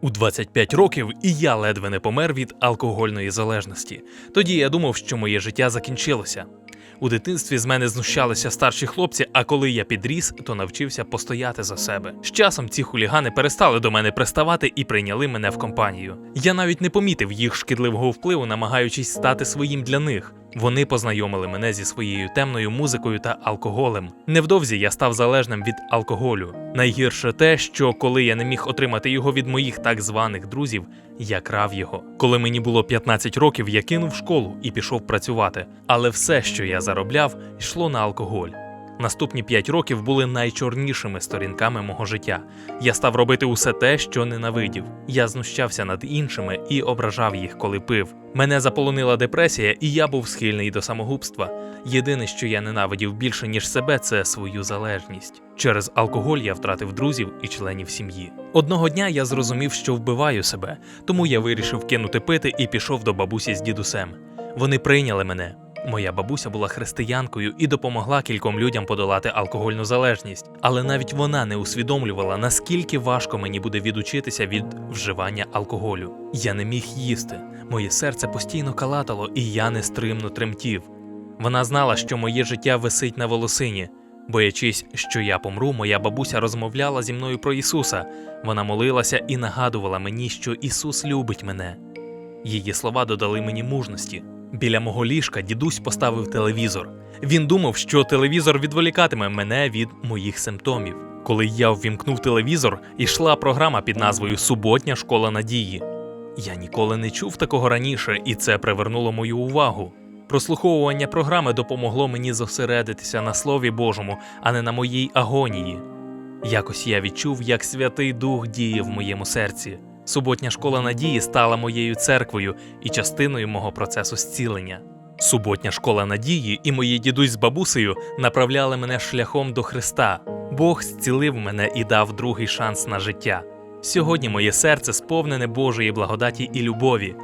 У 25 років і я ледве не помер від алкогольної залежності. Тоді я думав, що моє життя закінчилося. У дитинстві з мене знущалися старші хлопці, а коли я підріс, то навчився постояти за себе. З часом ці хулігани перестали до мене приставати і прийняли мене в компанію. Я навіть не помітив їх шкідливого впливу, намагаючись стати своїм для них. Вони познайомили мене зі своєю темною музикою та алкоголем. Невдовзі я став залежним від алкоголю. Найгірше те, що коли я не міг отримати його від моїх так званих друзів, я крав його. Коли мені було 15 років, я кинув школу і пішов працювати. Але все, що я заробляв, йшло на алкоголь. Наступні 5 років були найчорнішими сторінками мого життя. Я став робити усе те, що ненавидів. Я знущався над іншими і ображав їх, коли пив. Мене заполонила депресія, і я був схильний до самогубства. Єдине, що я ненавидів більше ніж себе, це свою залежність. Через алкоголь я втратив друзів і членів сім'ї. Одного дня я зрозумів, що вбиваю себе, тому я вирішив кинути пити і пішов до бабусі з дідусем. Вони прийняли мене. Моя бабуся була християнкою і допомогла кільком людям подолати алкогольну залежність, але навіть вона не усвідомлювала, наскільки важко мені буде відучитися від вживання алкоголю. Я не міг їсти, моє серце постійно калатало, і я нестримно тремтів. Вона знала, що моє життя висить на волосині. Боячись, що я помру, моя бабуся розмовляла зі мною про Ісуса. Вона молилася і нагадувала мені, що Ісус любить мене. Її слова додали мені мужності. Біля мого ліжка дідусь поставив телевізор. Він думав, що телевізор відволікатиме мене від моїх симптомів. Коли я ввімкнув телевізор, ішла програма під назвою Суботня школа надії. Я ніколи не чув такого раніше, і це привернуло мою увагу. Прослуховування програми допомогло мені зосередитися на Слові Божому, а не на моїй агонії. Якось я відчув, як Святий Дух діє в моєму серці. Суботня школа надії стала моєю церквою і частиною мого процесу зцілення. Суботня школа надії і мої дідусь з бабусею направляли мене шляхом до Христа. Бог зцілив мене і дав другий шанс на життя. Сьогодні моє серце сповнене Божої благодаті і любові.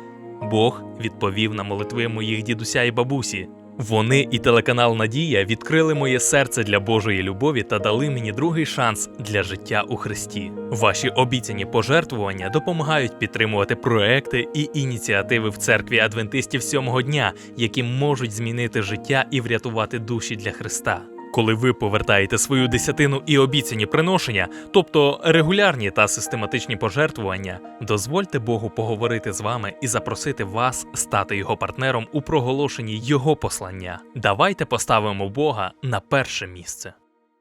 Бог відповів на молитви моїх дідуся і бабусі. Вони і телеканал Надія відкрили моє серце для Божої любові та дали мені другий шанс для життя у Христі. Ваші обіцяні пожертвування допомагають підтримувати проекти і ініціативи в церкві адвентистів сьомого дня, які можуть змінити життя і врятувати душі для Христа. Коли ви повертаєте свою десятину і обіцяні приношення, тобто регулярні та систематичні пожертвування, дозвольте Богу поговорити з вами і запросити вас стати його партнером у проголошенні його послання. Давайте поставимо Бога на перше місце.